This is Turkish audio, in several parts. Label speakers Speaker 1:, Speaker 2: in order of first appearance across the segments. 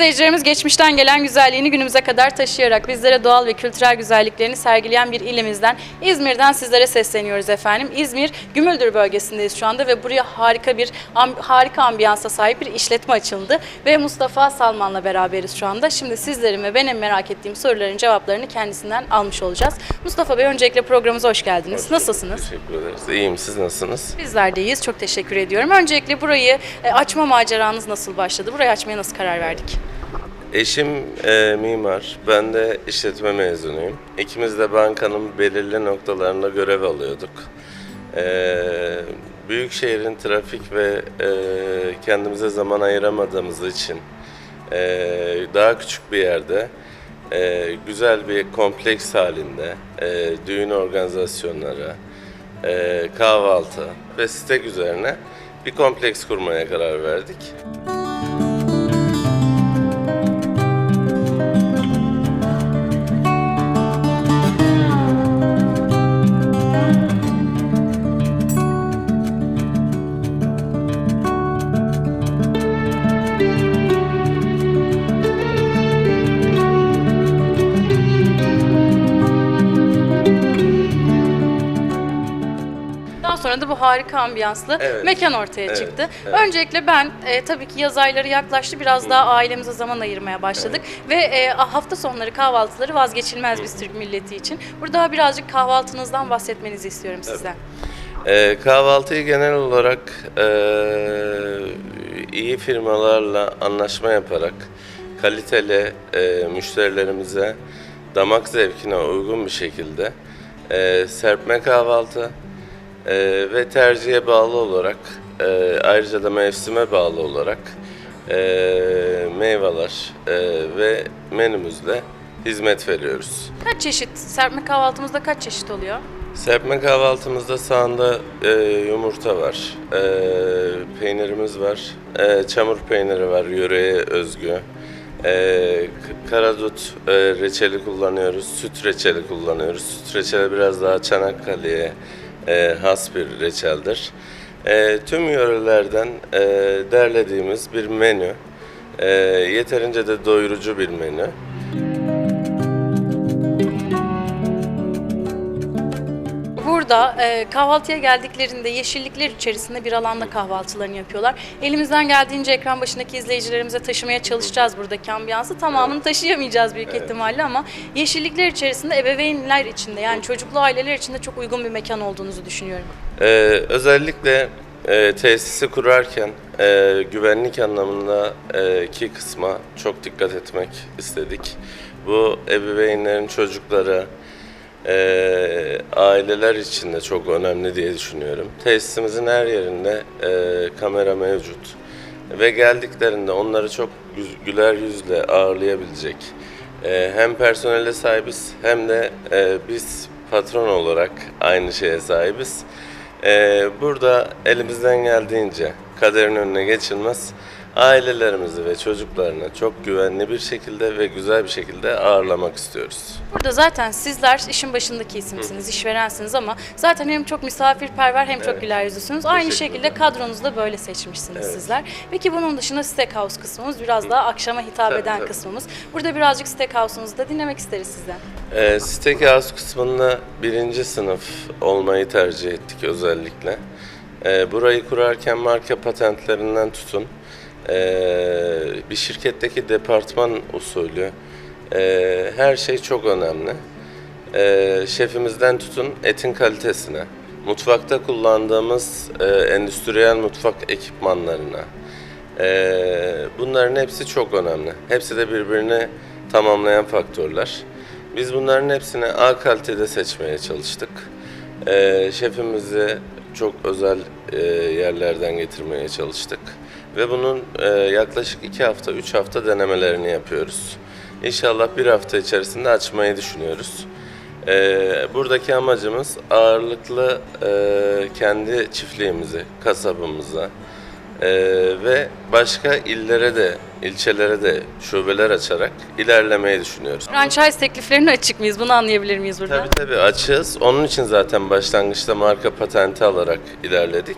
Speaker 1: İzleyicilerimiz geçmişten gelen güzelliğini günümüze kadar taşıyarak bizlere doğal ve kültürel güzelliklerini sergileyen bir ilimizden İzmir'den sizlere sesleniyoruz efendim. İzmir Gümüldür bölgesindeyiz şu anda ve buraya harika bir harika ambiyansa sahip bir işletme açıldı ve Mustafa Salman'la beraberiz şu anda. Şimdi sizlerin ve benim merak ettiğim soruların cevaplarını kendisinden almış olacağız. Mustafa Bey öncelikle programımıza hoş geldiniz. Nasılsınız?
Speaker 2: Teşekkür ederiz. İyiyim. Siz nasılsınız?
Speaker 1: Bizler de iyiyiz. Çok teşekkür ediyorum. Öncelikle burayı e, açma maceranız nasıl başladı? Burayı açmaya nasıl karar verdik?
Speaker 2: Eşim e, mimar. Ben de işletme mezunuyum. İkimiz de bankanın belirli noktalarında görev alıyorduk. E, büyük şehrin trafik ve e, kendimize zaman ayıramadığımız için e, daha küçük bir yerde e, güzel bir kompleks halinde e, düğün organizasyonları, e, kahvaltı ve stek üzerine bir kompleks kurmaya karar verdik.
Speaker 1: Daha harika ambiyanslı
Speaker 2: Evet.
Speaker 1: mekan ortaya
Speaker 2: Evet,
Speaker 1: çıktı.
Speaker 2: evet.
Speaker 1: Öncelikle ben e, tabii ki yaz ayları yaklaştı. Biraz daha ailemize zaman ayırmaya başladık. Ve e, hafta sonları kahvaltıları vazgeçilmez biz Türk milleti için. Burada birazcık kahvaltınızdan bahsetmenizi istiyorum sizden.
Speaker 2: Ee, kahvaltıyı genel olarak e, iyi firmalarla anlaşma yaparak kaliteli e, müşterilerimize damak zevkine uygun bir şekilde e, serpme kahvaltı e, ve tercihe bağlı olarak e, ayrıca da mevsime bağlı olarak e, meyveler e, ve menümüzle hizmet veriyoruz.
Speaker 1: Kaç çeşit, serpme kahvaltımızda kaç çeşit oluyor?
Speaker 2: Serpme kahvaltımızda sağında e, yumurta var, e, peynirimiz var, e, çamur peyniri var, yöreye özgü. E, karadut e, reçeli kullanıyoruz, süt reçeli kullanıyoruz. Süt reçeli biraz daha Çanakkale'ye e, has bir reçeldir. E, tüm yörelerden e, derlediğimiz bir menü. E, yeterince de doyurucu bir menü.
Speaker 1: Burada e, kahvaltıya geldiklerinde yeşillikler içerisinde bir alanda kahvaltılarını yapıyorlar. Elimizden geldiğince ekran başındaki izleyicilerimize taşımaya çalışacağız buradaki ambiyansı. Tamamını taşıyamayacağız büyük ihtimalle ama yeşillikler içerisinde ebeveynler içinde yani çocuklu aileler içinde çok uygun bir mekan olduğunuzu düşünüyorum.
Speaker 2: Ee, özellikle e, tesisi kurarken e, güvenlik anlamında e, ki kısma çok dikkat etmek istedik. Bu ebeveynlerin çocukları, e, aileler için de çok önemli diye düşünüyorum. Tesisimizin her yerinde e, kamera mevcut ve geldiklerinde onları çok gü- güler yüzle ağırlayabilecek e, hem personele sahibiz hem de e, biz patron olarak aynı şeye sahibiz. E, burada elimizden geldiğince kaderin önüne geçilmez ailelerimizi ve çocuklarını çok güvenli bir şekilde ve güzel bir şekilde ağırlamak istiyoruz.
Speaker 1: Burada zaten sizler işin başındaki isimsiniz, işverensiniz ama zaten hem çok misafirperver hem çok güler yüzlüsünüz. Aynı şekilde kadronuzu da böyle seçmişsiniz
Speaker 2: Evet.
Speaker 1: sizler. Peki bunun dışında steakhouse kısmımız biraz daha akşama hitap
Speaker 2: Tabii,
Speaker 1: eden
Speaker 2: tabii.
Speaker 1: kısmımız. Burada birazcık steakhouse'unuzu da dinlemek isteriz sizden.
Speaker 2: E, Steakhouse kısmında birinci sınıf olmayı tercih ettik özellikle. E, burayı kurarken marka patentlerinden tutun, e, bir şirketteki departman usulü, e, her şey çok önemli. E, şefimizden tutun etin kalitesine, mutfakta kullandığımız e, endüstriyel mutfak ekipmanlarına, ee, bunların hepsi çok önemli. Hepsi de birbirini tamamlayan faktörler. Biz bunların hepsini A kalitede seçmeye çalıştık. Ee, şefimizi çok özel e, yerlerden getirmeye çalıştık. Ve bunun e, yaklaşık iki hafta, üç hafta denemelerini yapıyoruz. İnşallah bir hafta içerisinde açmayı düşünüyoruz. Ee, buradaki amacımız ağırlıklı e, kendi çiftliğimizi, kasabımıza, ee, ve başka illere de, ilçelere de şubeler açarak ilerlemeyi düşünüyoruz.
Speaker 1: Franchise tekliflerine açık mıyız? Bunu anlayabilir miyiz burada?
Speaker 2: Tabii tabii açığız. Onun için zaten başlangıçta marka patenti alarak ilerledik.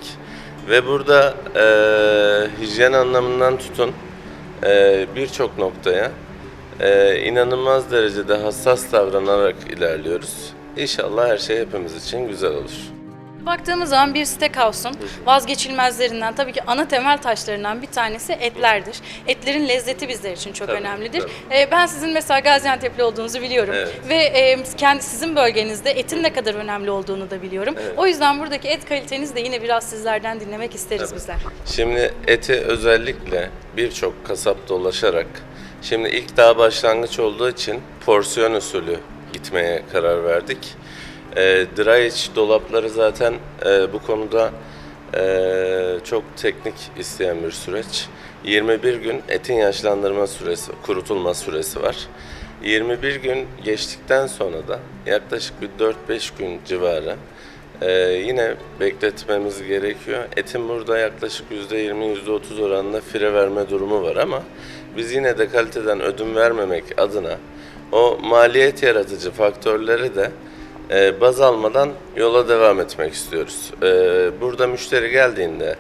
Speaker 2: Ve burada e, hijyen anlamından tutun, e, birçok noktaya e, inanılmaz derecede hassas davranarak ilerliyoruz. İnşallah her şey hepimiz için güzel olur.
Speaker 1: Baktığımız zaman bir steakhouse'un vazgeçilmezlerinden tabii ki ana temel taşlarından bir tanesi etlerdir. Etlerin lezzeti bizler için çok
Speaker 2: Tabii,
Speaker 1: önemlidir.
Speaker 2: tabii.
Speaker 1: Ee, ben sizin mesela Gaziantep'li olduğunuzu biliyorum
Speaker 2: Evet.
Speaker 1: ve e, kendi sizin bölgenizde etin ne kadar önemli olduğunu da biliyorum.
Speaker 2: Evet.
Speaker 1: O yüzden buradaki et kalitenizi de yine biraz sizlerden dinlemek isteriz
Speaker 2: Tabii.
Speaker 1: bizler.
Speaker 2: Şimdi eti özellikle birçok kasap dolaşarak, şimdi ilk daha başlangıç olduğu için porsiyon usulü gitmeye karar verdik. Ee, dry age dolapları zaten e, bu konuda e, çok teknik isteyen bir süreç. 21 gün etin yaşlandırma süresi, kurutulma süresi var. 21 gün geçtikten sonra da yaklaşık bir 4-5 gün civarı ee, yine bekletmemiz gerekiyor. Etin burada yaklaşık %20-%30 oranında fire verme durumu var ama biz yine de kaliteden ödün vermemek adına o maliyet yaratıcı faktörleri de e, baz almadan yola devam etmek istiyoruz. Ee, burada müşteri geldiğinde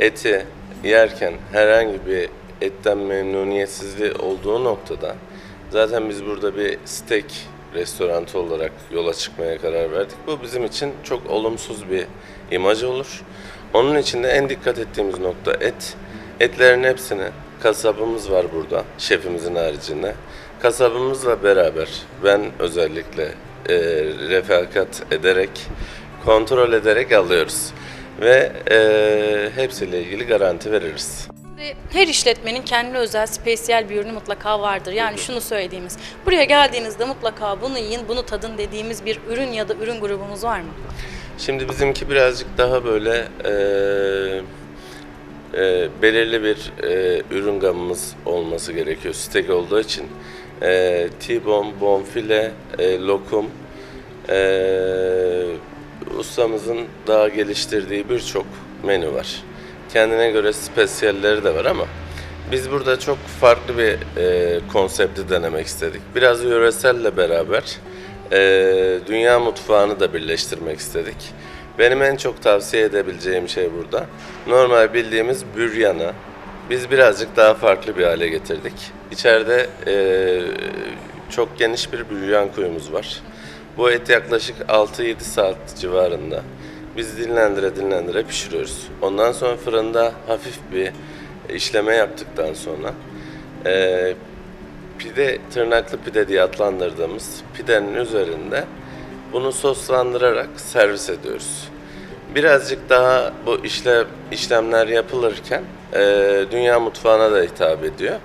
Speaker 2: eti yerken herhangi bir etten memnuniyetsizliği olduğu noktada zaten biz burada bir steak restoranı olarak yola çıkmaya karar verdik. Bu bizim için çok olumsuz bir imaj olur. Onun için de en dikkat ettiğimiz nokta et. Etlerin hepsini kasabımız var burada, şefimizin haricinde. Kasabımızla beraber ben özellikle e, refakat ederek, kontrol ederek alıyoruz. Ve e, hepsiyle ilgili garanti veririz.
Speaker 1: Ve Her işletmenin kendine özel spesiyel bir ürünü mutlaka vardır. Yani şunu söylediğimiz, buraya geldiğinizde mutlaka bunu yiyin, bunu tadın dediğimiz bir ürün ya da ürün grubumuz var mı?
Speaker 2: Şimdi bizimki birazcık daha böyle e, e, belirli bir e, ürün gamımız olması gerekiyor. Steak olduğu için e, T-bone, bonfile, e, lokum, e, ustamızın daha geliştirdiği birçok menü var. Kendine göre spesiyalleri de var ama biz burada çok farklı bir e, konsepti denemek istedik. Biraz yöreselle beraber e, dünya mutfağını da birleştirmek istedik. Benim en çok tavsiye edebileceğim şey burada. Normal bildiğimiz büryanı biz birazcık daha farklı bir hale getirdik. İçeride e, çok geniş bir büryan kuyumuz var. Bu et yaklaşık 6-7 saat civarında. Biz dinlendire dinlendire pişiriyoruz. Ondan sonra fırında hafif bir işleme yaptıktan sonra e, pide, tırnaklı pide diye adlandırdığımız pidenin üzerinde bunu soslandırarak servis ediyoruz. Birazcık daha bu işlem işlemler yapılırken e, dünya mutfağına da hitap ediyor.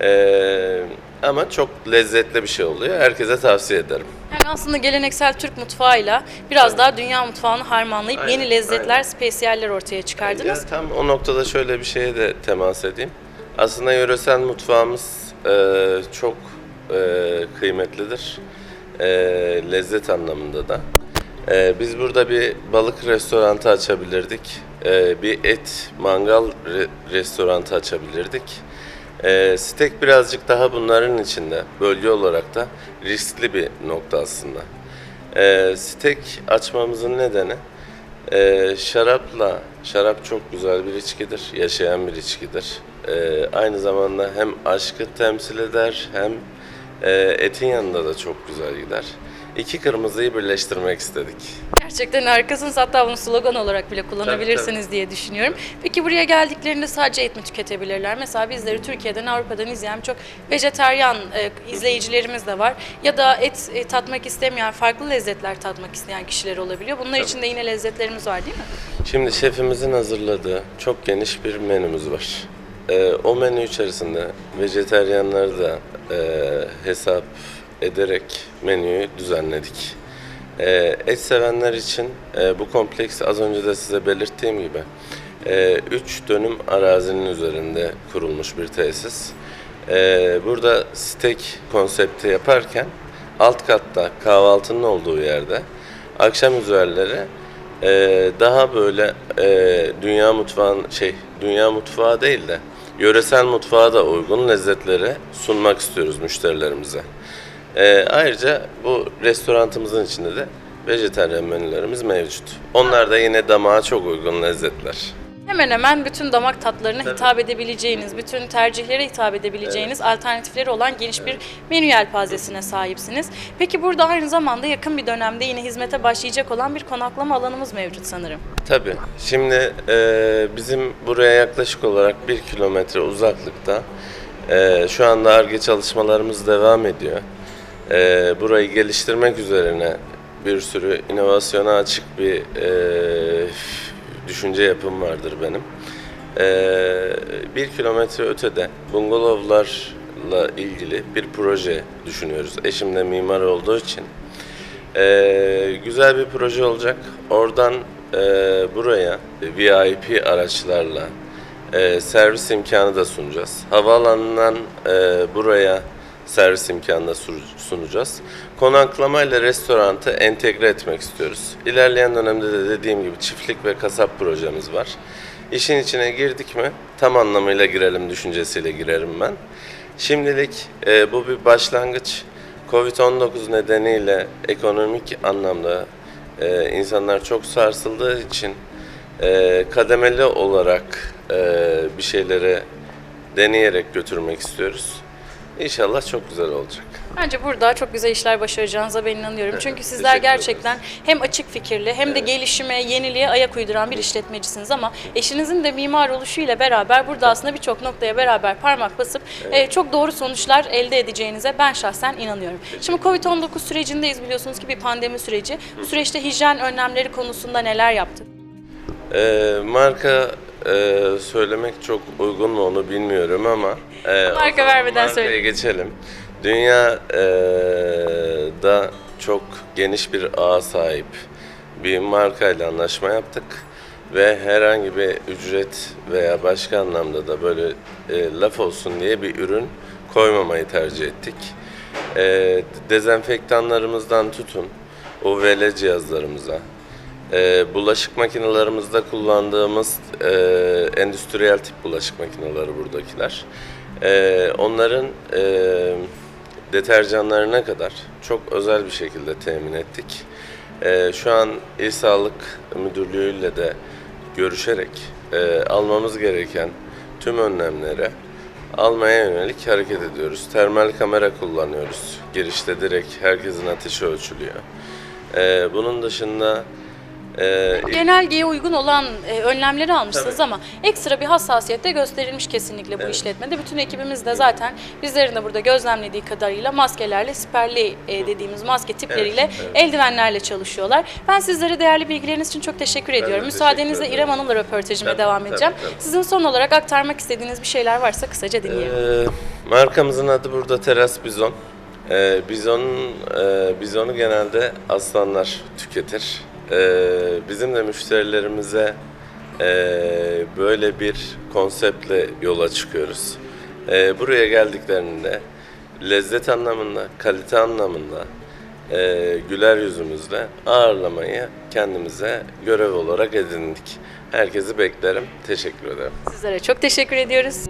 Speaker 2: E, ama çok lezzetli bir şey oluyor. Herkese tavsiye ederim.
Speaker 1: Yani aslında geleneksel Türk mutfağıyla biraz daha dünya mutfağını harmanlayıp
Speaker 2: Aynen,
Speaker 1: yeni lezzetler,
Speaker 2: aynen.
Speaker 1: spesiyeller ortaya çıkardınız.
Speaker 2: Ya tam o noktada şöyle bir şeye de temas edeyim. Aslında yöresel mutfağımız e, çok e, kıymetlidir. E, lezzet anlamında da. E, biz burada bir balık restoranı açabilirdik. E, bir et mangal re- restoranı açabilirdik. E, steak birazcık daha bunların içinde. Bölge olarak da riskli bir nokta aslında. E, steak açmamızın nedeni ee, şarapla, şarap çok güzel bir içkidir, yaşayan bir içkidir. Ee, aynı zamanda hem aşkı temsil eder hem e, etin yanında da çok güzel gider. İki kırmızıyı birleştirmek istedik.
Speaker 1: Gerçekten harikasınız. Hatta bunu slogan olarak bile kullanabilirsiniz diye düşünüyorum. Peki buraya geldiklerinde sadece et mi tüketebilirler? Mesela bizleri Türkiye'den, Avrupa'dan izleyen çok vejeteryan e, izleyicilerimiz de var. Ya da et e, tatmak istemeyen, farklı lezzetler tatmak isteyen kişiler olabiliyor. Bunlar için de yine lezzetlerimiz var değil mi?
Speaker 2: Şimdi şefimizin hazırladığı çok geniş bir menümüz var. Ee, o menü içerisinde vejeteryanları da e, hesap ederek menüyü düzenledik. Ee, et sevenler için e, bu kompleks az önce de size belirttiğim gibi 3 dönüm arazinin üzerinde kurulmuş bir tesis. Ee, burada steak konsepti yaparken alt katta kahvaltının olduğu yerde akşam üzerleri ee, daha böyle e, dünya mutfağın şey dünya mutfağı değil de yöresel mutfağa da uygun lezzetleri sunmak istiyoruz müşterilerimize. Ee, ayrıca bu restoranımızın içinde de vejetaryen menülerimiz mevcut. Onlar da yine damağa çok uygun lezzetler.
Speaker 1: Hemen hemen bütün damak tatlarına hitap edebileceğiniz, bütün tercihlere hitap edebileceğiniz alternatifleri olan geniş bir menü yelpazesine sahipsiniz. Peki burada aynı zamanda yakın bir dönemde yine hizmete başlayacak olan bir konaklama alanımız mevcut sanırım.
Speaker 2: Tabii. Şimdi e, bizim buraya yaklaşık olarak bir kilometre uzaklıkta e, şu anda ARGE çalışmalarımız devam ediyor. E, burayı geliştirmek üzerine bir sürü inovasyona açık bir e, düşünce yapım vardır benim. E, bir kilometre ötede bungalovlarla ilgili bir proje düşünüyoruz. Eşim de mimar olduğu için. Ee, güzel bir proje olacak. Oradan e, buraya VIP araçlarla e, servis imkanı da sunacağız. Havaalanından e, buraya servis imkanı da su- sunacağız. Konaklama ile restorantı entegre etmek istiyoruz. İlerleyen dönemde de dediğim gibi çiftlik ve kasap projemiz var. İşin içine girdik mi tam anlamıyla girelim düşüncesiyle girerim ben. Şimdilik e, bu bir başlangıç. Covid-19 nedeniyle ekonomik anlamda e, insanlar çok sarsıldığı için e, kademeli olarak e, bir şeylere deneyerek götürmek istiyoruz. İnşallah çok güzel olacak.
Speaker 1: Bence burada çok güzel işler başaracağınıza ben inanıyorum. Çünkü sizler
Speaker 2: teşekkür
Speaker 1: gerçekten hem açık fikirli hem de gelişime, yeniliğe ayak uyduran bir işletmecisiniz ama eşinizin de mimar oluşuyla beraber burada aslında birçok noktaya beraber parmak basıp e, çok doğru sonuçlar elde edeceğinize ben şahsen inanıyorum. Şimdi Covid-19 sürecindeyiz biliyorsunuz ki bir pandemi süreci. Bu süreçte hijyen önlemleri konusunda neler yaptık?
Speaker 2: E, marka e, söylemek çok uygun mu onu bilmiyorum ama e, o
Speaker 1: Marka
Speaker 2: zaman
Speaker 1: vermeden
Speaker 2: markaya
Speaker 1: söyle.
Speaker 2: geçelim. Dünya e, da çok geniş bir ağa sahip bir markayla anlaşma yaptık ve herhangi bir ücret veya başka anlamda da böyle e, laf olsun diye bir ürün koymamayı tercih ettik. E, dezenfektanlarımızdan tutun UVL cihazlarımıza, e, bulaşık makinelerimizde kullandığımız e, endüstriyel tip bulaşık makineleri buradakiler. E, onların e, deterjanlarına kadar çok özel bir şekilde temin ettik. E, şu an İl Sağlık Müdürlüğü ile de görüşerek e, almamız gereken tüm önlemleri almaya yönelik hareket ediyoruz. Termal kamera kullanıyoruz. Girişte direkt herkesin ateşi ölçülüyor. E, bunun dışında e,
Speaker 1: Genelgeye uygun olan e, önlemleri almışsınız ama ekstra bir hassasiyet de gösterilmiş kesinlikle bu işletmede. Bütün ekibimiz de zaten bizlerin de burada gözlemlediği kadarıyla maskelerle, siperli e, dediğimiz maske tipleriyle,
Speaker 2: Evet, evet.
Speaker 1: eldivenlerle çalışıyorlar. Ben sizlere değerli bilgileriniz için çok teşekkür ediyorum.
Speaker 2: teşekkür
Speaker 1: Müsaadenizle
Speaker 2: ederim.
Speaker 1: İrem Hanım'la röportajıma
Speaker 2: Tabii,
Speaker 1: devam
Speaker 2: tabii,
Speaker 1: edeceğim.
Speaker 2: tabii.
Speaker 1: Sizin son olarak aktarmak istediğiniz bir şeyler varsa kısaca dinleyelim.
Speaker 2: Ee, markamızın adı burada Teras Bizon. Ee, bizon, e, bizonu genelde aslanlar tüketir. Ee, bizim de müşterilerimize e, böyle bir konseptle yola çıkıyoruz. Ee, buraya geldiklerinde lezzet anlamında, kalite anlamında e, güler yüzümüzle ağırlamayı kendimize görev olarak edindik. Herkesi beklerim. Teşekkür ederim.
Speaker 1: Sizlere çok teşekkür ediyoruz.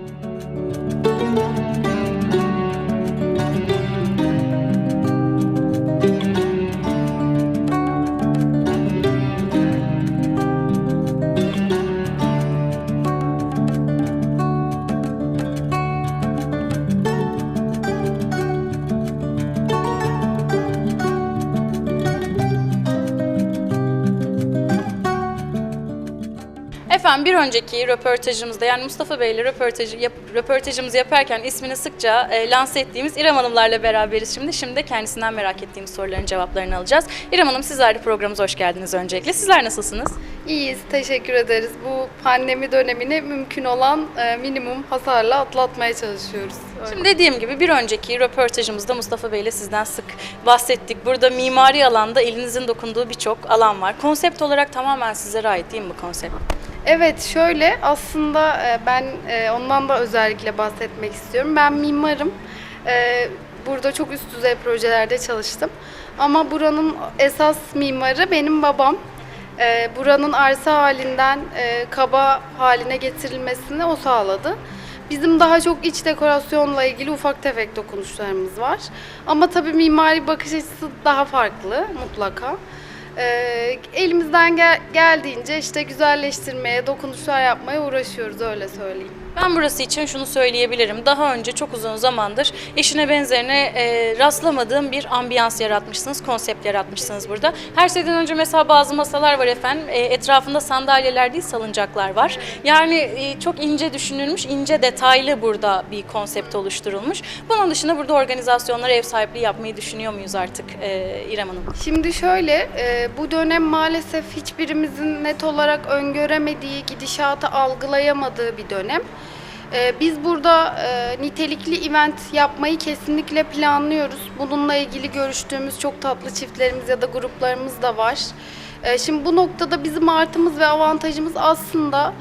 Speaker 1: Önceki röportajımızda yani Mustafa Bey ile röportajı yap, röportajımızı yaparken ismini sıkça e, lanse ettiğimiz İrem Hanımlarla beraberiz şimdi. Şimdi de kendisinden merak ettiğimiz soruların cevaplarını alacağız. İrem Hanım sizler de programımıza hoş geldiniz öncelikle. Sizler nasılsınız?
Speaker 3: İyiyiz, teşekkür ederiz. Bu pandemi dönemini mümkün olan e, minimum hasarla atlatmaya çalışıyoruz. Öyle.
Speaker 1: Şimdi dediğim gibi bir önceki röportajımızda Mustafa Bey ile sizden sık bahsettik. Burada mimari alanda elinizin dokunduğu birçok alan var. Konsept olarak tamamen sizlere ait değil mi bu konsept?
Speaker 3: Evet, şöyle aslında e, ben e, ondan da özellikle bahsetmek istiyorum. Ben mimarım. E, Burada çok üst düzey projelerde çalıştım. Ama buranın esas mimarı benim babam. Buranın arsa halinden kaba haline getirilmesini o sağladı. Bizim daha çok iç dekorasyonla ilgili ufak tefek dokunuşlarımız var. Ama tabii mimari bakış açısı daha farklı mutlaka. E, elimizden gel- geldiğince işte güzelleştirmeye, dokunuşlar yapmaya uğraşıyoruz öyle söyleyeyim.
Speaker 1: Ben burası için şunu söyleyebilirim. Daha önce çok uzun zamandır eşine benzerine e, rastlamadığım bir ambiyans yaratmışsınız, konsept yaratmışsınız burada. Her şeyden önce mesela bazı masalar var efendim. E, etrafında sandalyeler değil salıncaklar var. Yani e, çok ince düşünülmüş, ince detaylı burada bir konsept oluşturulmuş. Bunun dışında burada organizasyonlara ev sahipliği yapmayı düşünüyor muyuz artık e, İrem Hanım?
Speaker 3: Şimdi şöyle, e, bu dönem maalesef hiçbirimizin net olarak öngöremediği, gidişatı algılayamadığı bir dönem. E, biz burada e, nitelikli event yapmayı kesinlikle planlıyoruz. Bununla ilgili görüştüğümüz çok tatlı çiftlerimiz ya da gruplarımız da var. E, şimdi bu noktada bizim artımız ve avantajımız aslında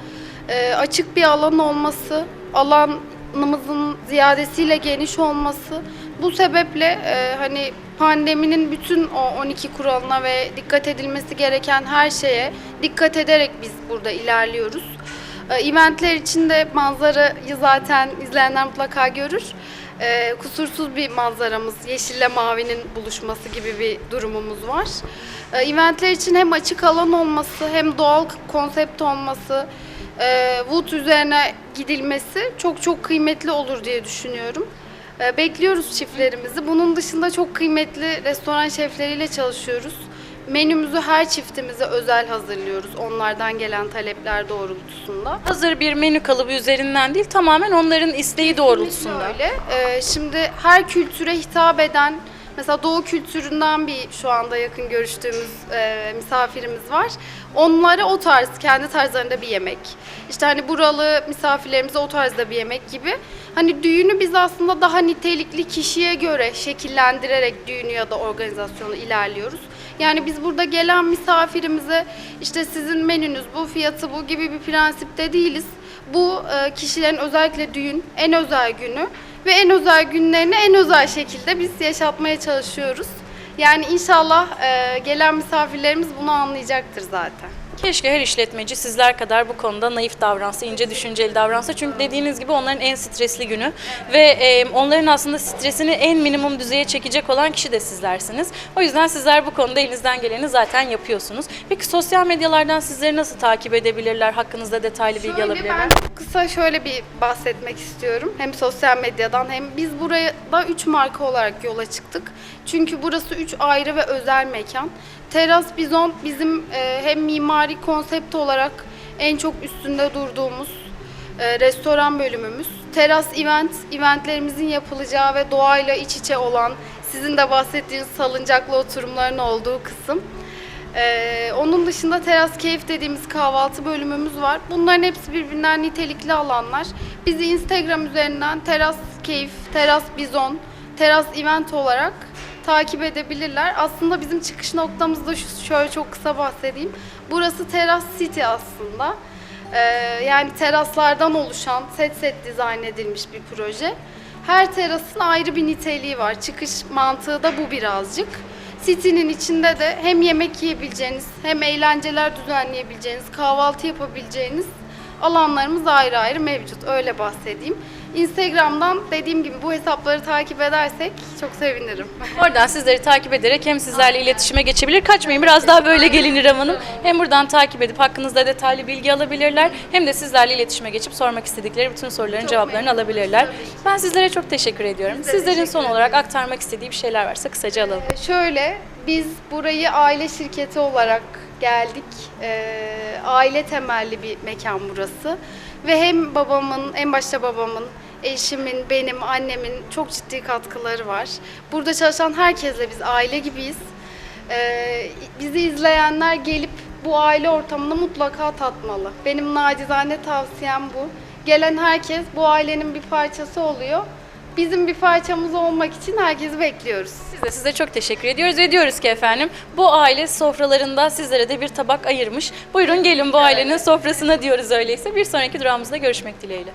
Speaker 3: e, açık bir alan olması, alanımızın ziyadesiyle geniş olması. Bu sebeple e, hani pandeminin bütün o 12 kuralına ve dikkat edilmesi gereken her şeye dikkat ederek biz burada ilerliyoruz. E, eventler için de manzarayı zaten izleyenler mutlaka görür. E, kusursuz bir manzaramız, yeşille mavinin buluşması gibi bir durumumuz var. E, eventler için hem açık alan olması hem doğal konsept olması, e, wood üzerine gidilmesi çok çok kıymetli olur diye düşünüyorum. Bekliyoruz çiftlerimizi. Bunun dışında çok kıymetli restoran şefleriyle çalışıyoruz. Menümüzü her çiftimize özel hazırlıyoruz onlardan gelen talepler doğrultusunda.
Speaker 1: Hazır bir menü kalıbı üzerinden değil, tamamen onların isteği doğrultusunda.
Speaker 3: Öyle. Ee, şimdi her kültüre hitap eden mesela Doğu kültüründen bir şu anda yakın görüştüğümüz e, misafirimiz var. Onlara o tarz kendi tarzlarında bir yemek. İşte hani buralı misafirlerimize o tarzda bir yemek gibi. Hani düğünü biz aslında daha nitelikli kişiye göre şekillendirerek düğünü ya da organizasyonu ilerliyoruz. Yani biz burada gelen misafirimize işte sizin menünüz bu, fiyatı bu gibi bir prensipte değiliz. Bu e, kişilerin özellikle düğün en özel günü ve en özel günlerini en özel şekilde biz yaşatmaya çalışıyoruz. Yani inşallah e, gelen misafirlerimiz bunu anlayacaktır zaten.
Speaker 1: Keşke her işletmeci sizler kadar bu konuda naif davransa, ince düşünceli davransa. Çünkü dediğiniz gibi onların en stresli günü ve e, onların aslında stresini en minimum düzeye çekecek olan kişi de sizlersiniz. O yüzden sizler bu konuda elinizden geleni zaten yapıyorsunuz. Peki sosyal medyalardan sizleri nasıl takip edebilirler? Hakkınızda detaylı bilgi
Speaker 3: Şöyle
Speaker 1: alabilirler?
Speaker 3: ben çok kısa şöyle bir bahsetmek istiyorum. Hem sosyal medyadan hem biz buraya da 3 marka olarak yola çıktık. Çünkü burası 3 ayrı ve özel mekan. Teras Bizon bizim e, hem mimari konsept olarak en çok üstünde durduğumuz e, restoran bölümümüz. Teras Event, eventlerimizin yapılacağı ve doğayla iç içe olan, sizin de bahsettiğiniz salıncaklı oturumların olduğu kısım. Ee, onun dışında teras keyif dediğimiz kahvaltı bölümümüz var. Bunların hepsi birbirinden nitelikli alanlar. Bizi Instagram üzerinden teras keyif, teras bizon, teras event olarak takip edebilirler. Aslında bizim çıkış noktamız da şu, şöyle çok kısa bahsedeyim. Burası Teras City aslında. Ee, yani teraslardan oluşan set set dizayn edilmiş bir proje. Her terasın ayrı bir niteliği var. Çıkış mantığı da bu birazcık. City'nin içinde de hem yemek yiyebileceğiniz, hem eğlenceler düzenleyebileceğiniz, kahvaltı yapabileceğiniz alanlarımız ayrı ayrı mevcut. Öyle bahsedeyim. Instagram'dan dediğim gibi bu hesapları takip edersek çok sevinirim.
Speaker 1: Oradan sizleri takip ederek hem sizlerle iletişime geçebilir. Kaçmayın biraz daha böyle gelin İrem Hanım. Hem buradan takip edip hakkınızda detaylı bilgi alabilirler. Hem de sizlerle iletişime geçip sormak istedikleri bütün soruların cevaplarını alabilirler. Ben sizlere çok teşekkür ediyorum.
Speaker 3: de
Speaker 1: Sizlerin
Speaker 3: teşekkür
Speaker 1: son olarak aktarmak istediği bir şeyler varsa kısaca alalım.
Speaker 3: Ee, Şöyle, biz burayı aile şirketi olarak geldik. Ee, aile temelli bir mekan burası. Ve hem babamın, en başta babamın, eşimin, benim, annemin çok ciddi katkıları var. Burada çalışan herkesle biz aile gibiyiz. Ee, bizi izleyenler gelip bu aile ortamını mutlaka tatmalı. Benim nacizane tavsiyem bu. Gelen herkes bu ailenin bir parçası oluyor. Bizim bir parçamız olmak için herkesi bekliyoruz.
Speaker 1: Biz de size çok teşekkür ediyoruz ve diyoruz ki efendim bu aile sofralarında sizlere de bir tabak ayırmış. Buyurun gelin bu ailenin sofrasına diyoruz öyleyse. Bir sonraki durağımızda görüşmek dileğiyle.